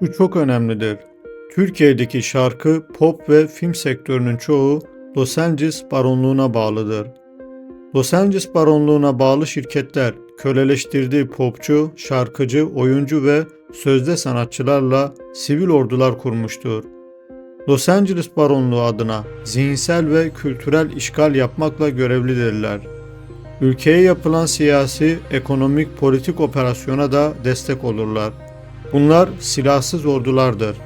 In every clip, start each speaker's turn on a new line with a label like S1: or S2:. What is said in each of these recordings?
S1: Şu çok önemlidir. Türkiye'deki şarkı, pop ve film sektörünün çoğu Los Angeles baronluğuna bağlıdır. Los Angeles baronluğuna bağlı şirketler köleleştirdiği popçu, şarkıcı, oyuncu ve sözde sanatçılarla sivil ordular kurmuştur. Los Angeles baronluğu adına zihinsel ve kültürel işgal yapmakla görevlidirler. Ülkeye yapılan siyasi, ekonomik, politik operasyona da destek olurlar. Bunlar silahsız ordulardır.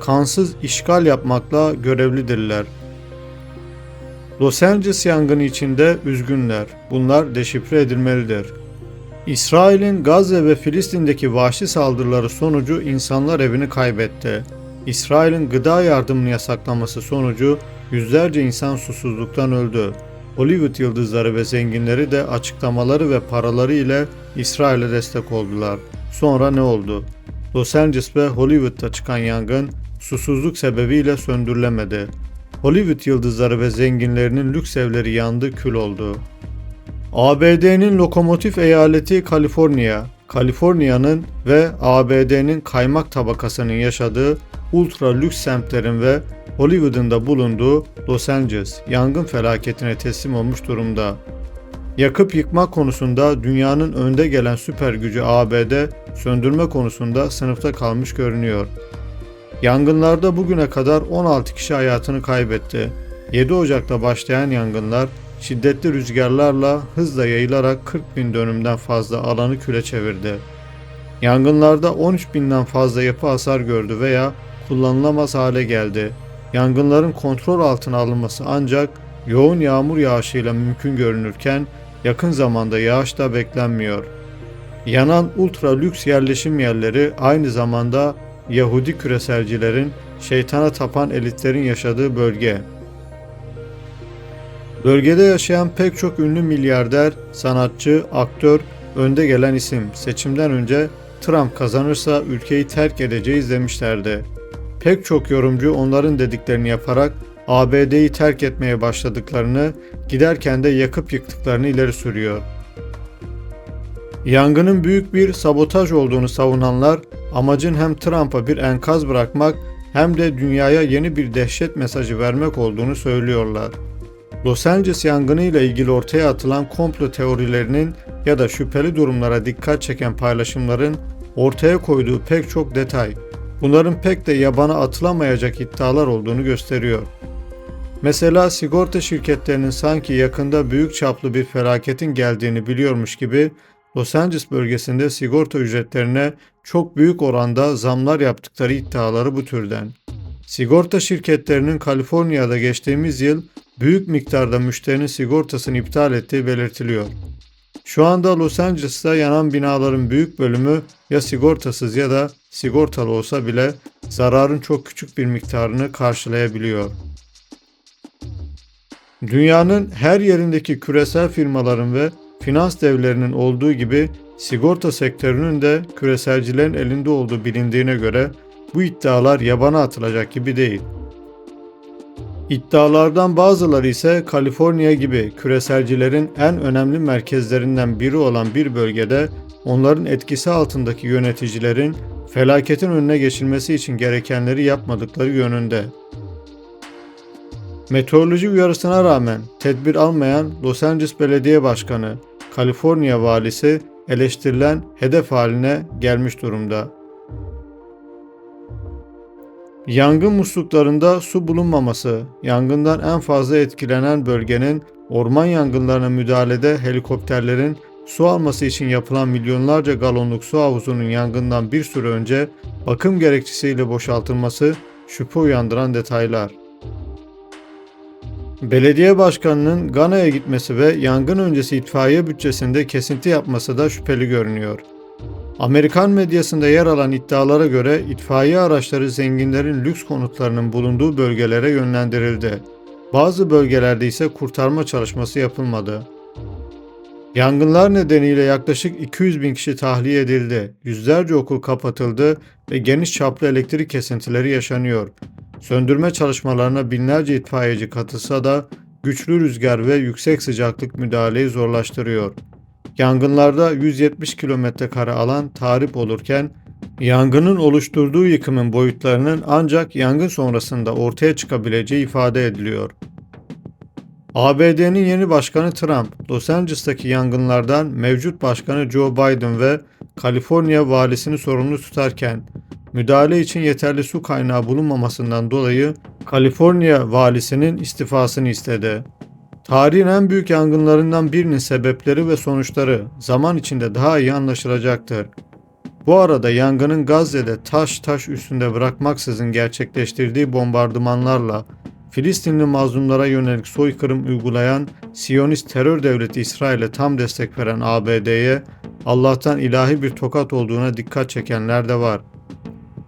S1: Kansız işgal yapmakla görevlidirler. Los Angeles yangını içinde üzgünler. Bunlar deşifre edilmelidir. İsrail'in Gazze ve Filistin'deki vahşi saldırıları sonucu insanlar evini kaybetti. İsrail'in gıda yardımını yasaklaması sonucu yüzlerce insan susuzluktan öldü. Hollywood yıldızları ve zenginleri de açıklamaları ve paraları ile İsrail'e destek oldular. Sonra ne oldu? Los Angeles ve Hollywood'da çıkan yangın susuzluk sebebiyle söndürülemedi. Hollywood yıldızları ve zenginlerinin lüks evleri yandı, kül oldu. ABD'nin lokomotif eyaleti Kaliforniya, Kaliforniya'nın ve ABD'nin kaymak tabakasının yaşadığı ultra lüks semtlerin ve Hollywood'un da bulunduğu Los Angeles yangın felaketine teslim olmuş durumda. Yakıp yıkma konusunda dünyanın önde gelen süper gücü ABD söndürme konusunda sınıfta kalmış görünüyor. Yangınlarda bugüne kadar 16 kişi hayatını kaybetti. 7 Ocak'ta başlayan yangınlar şiddetli rüzgarlarla hızla yayılarak 40 bin dönümden fazla alanı küle çevirdi. Yangınlarda 13 binden fazla yapı hasar gördü veya kullanılamaz hale geldi. Yangınların kontrol altına alınması ancak yoğun yağmur yağışıyla mümkün görünürken yakın zamanda yağış da beklenmiyor. Yanan ultra lüks yerleşim yerleri aynı zamanda Yahudi küreselcilerin, şeytana tapan elitlerin yaşadığı bölge. Bölgede yaşayan pek çok ünlü milyarder, sanatçı, aktör, önde gelen isim seçimden önce Trump kazanırsa ülkeyi terk edeceğiz demişlerdi. Pek çok yorumcu onların dediklerini yaparak ABD'yi terk etmeye başladıklarını, giderken de yakıp yıktıklarını ileri sürüyor. Yangının büyük bir sabotaj olduğunu savunanlar, amacın hem Trump'a bir enkaz bırakmak hem de dünyaya yeni bir dehşet mesajı vermek olduğunu söylüyorlar. Los Angeles yangını ile ilgili ortaya atılan komplo teorilerinin ya da şüpheli durumlara dikkat çeken paylaşımların ortaya koyduğu pek çok detay, bunların pek de yabana atılamayacak iddialar olduğunu gösteriyor. Mesela sigorta şirketlerinin sanki yakında büyük çaplı bir felaketin geldiğini biliyormuş gibi Los Angeles bölgesinde sigorta ücretlerine çok büyük oranda zamlar yaptıkları iddiaları bu türden. Sigorta şirketlerinin Kaliforniya'da geçtiğimiz yıl büyük miktarda müşterinin sigortasını iptal ettiği belirtiliyor. Şu anda Los Angeles'ta yanan binaların büyük bölümü ya sigortasız ya da sigortalı olsa bile zararın çok küçük bir miktarını karşılayabiliyor. Dünyanın her yerindeki küresel firmaların ve finans devlerinin olduğu gibi sigorta sektörünün de küreselcilerin elinde olduğu bilindiğine göre bu iddialar yabana atılacak gibi değil. İddialardan bazıları ise Kaliforniya gibi küreselcilerin en önemli merkezlerinden biri olan bir bölgede onların etkisi altındaki yöneticilerin felaketin önüne geçilmesi için gerekenleri yapmadıkları yönünde. Meteoroloji uyarısına rağmen tedbir almayan Los Angeles Belediye Başkanı, Kaliforniya valisi eleştirilen hedef haline gelmiş durumda. Yangın musluklarında su bulunmaması, yangından en fazla etkilenen bölgenin orman yangınlarına müdahalede helikopterlerin su alması için yapılan milyonlarca galonluk su havuzunun yangından bir süre önce bakım gerekçesiyle boşaltılması şüphe uyandıran detaylar. Belediye başkanının Gana'ya gitmesi ve yangın öncesi itfaiye bütçesinde kesinti yapması da şüpheli görünüyor. Amerikan medyasında yer alan iddialara göre itfaiye araçları zenginlerin lüks konutlarının bulunduğu bölgelere yönlendirildi. Bazı bölgelerde ise kurtarma çalışması yapılmadı. Yangınlar nedeniyle yaklaşık 200 bin kişi tahliye edildi, yüzlerce okul kapatıldı ve geniş çaplı elektrik kesintileri yaşanıyor. Söndürme çalışmalarına binlerce itfaiyeci katılsa da güçlü rüzgar ve yüksek sıcaklık müdahaleyi zorlaştırıyor. Yangınlarda 170 kilometre kare alan tahrip olurken Yangının oluşturduğu yıkımın boyutlarının ancak yangın sonrasında ortaya çıkabileceği ifade ediliyor. ABD'nin yeni başkanı Trump, Los Angeles'taki yangınlardan mevcut başkanı Joe Biden ve Kaliforniya valisini sorumlu tutarken, müdahale için yeterli su kaynağı bulunmamasından dolayı Kaliforniya valisinin istifasını istedi. Tarihin en büyük yangınlarından birinin sebepleri ve sonuçları zaman içinde daha iyi anlaşılacaktır. Bu arada yangının Gazze'de taş taş üstünde bırakmaksızın gerçekleştirdiği bombardımanlarla Filistinli mazlumlara yönelik soykırım uygulayan Siyonist terör devleti İsrail'e tam destek veren ABD'ye Allah'tan ilahi bir tokat olduğuna dikkat çekenler de var.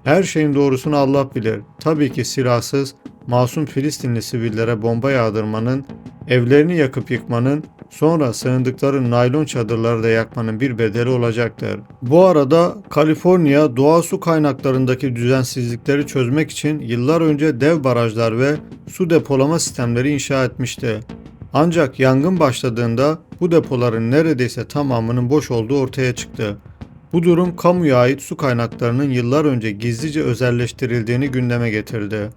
S1: Her şeyin doğrusunu Allah bilir. Tabii ki silahsız, masum Filistinli sivillere bomba yağdırmanın, evlerini yakıp yıkmanın, sonra sığındıkları naylon çadırları da yakmanın bir bedeli olacaktır. Bu arada Kaliforniya doğal su kaynaklarındaki düzensizlikleri çözmek için yıllar önce dev barajlar ve su depolama sistemleri inşa etmişti. Ancak yangın başladığında bu depoların neredeyse tamamının boş olduğu ortaya çıktı. Bu durum kamuya ait su kaynaklarının yıllar önce gizlice özelleştirildiğini gündeme getirdi.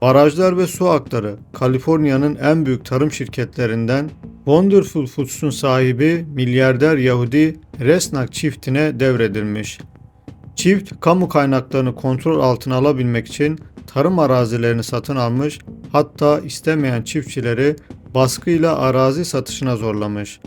S1: Barajlar ve su akları Kaliforniya'nın en büyük tarım şirketlerinden Wonderful Foods'un sahibi milyarder Yahudi Resnak çiftine devredilmiş. Çift, kamu kaynaklarını kontrol altına alabilmek için tarım arazilerini satın almış, hatta istemeyen çiftçileri baskıyla arazi satışına zorlamış.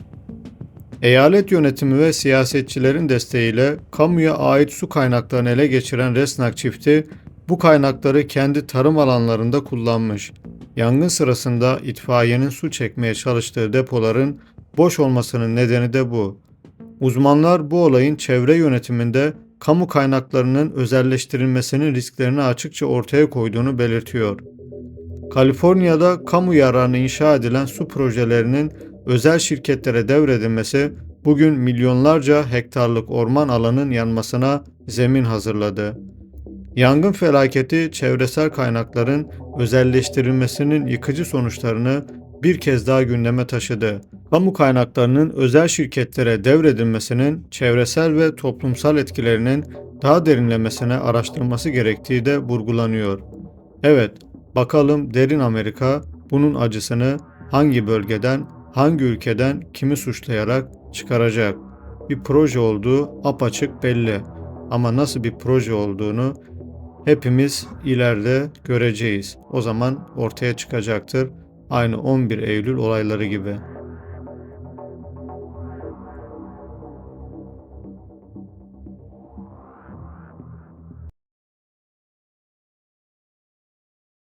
S1: Eyalet yönetimi ve siyasetçilerin desteğiyle kamuya ait su kaynaklarını ele geçiren Resnak çifti bu kaynakları kendi tarım alanlarında kullanmış. Yangın sırasında itfaiyenin su çekmeye çalıştığı depoların boş olmasının nedeni de bu. Uzmanlar bu olayın çevre yönetiminde kamu kaynaklarının özelleştirilmesinin risklerini açıkça ortaya koyduğunu belirtiyor. Kaliforniya'da kamu yararına inşa edilen su projelerinin özel şirketlere devredilmesi bugün milyonlarca hektarlık orman alanın yanmasına zemin hazırladı. Yangın felaketi çevresel kaynakların özelleştirilmesinin yıkıcı sonuçlarını bir kez daha gündeme taşıdı. Kamu kaynaklarının özel şirketlere devredilmesinin çevresel ve toplumsal etkilerinin daha derinlemesine araştırılması gerektiği de vurgulanıyor. Evet, bakalım derin Amerika bunun acısını hangi bölgeden, hangi ülkeden kimi suçlayarak çıkaracak? Bir proje olduğu apaçık belli. Ama nasıl bir proje olduğunu hepimiz ileride göreceğiz. O zaman ortaya çıkacaktır. Aynı 11 Eylül olayları gibi.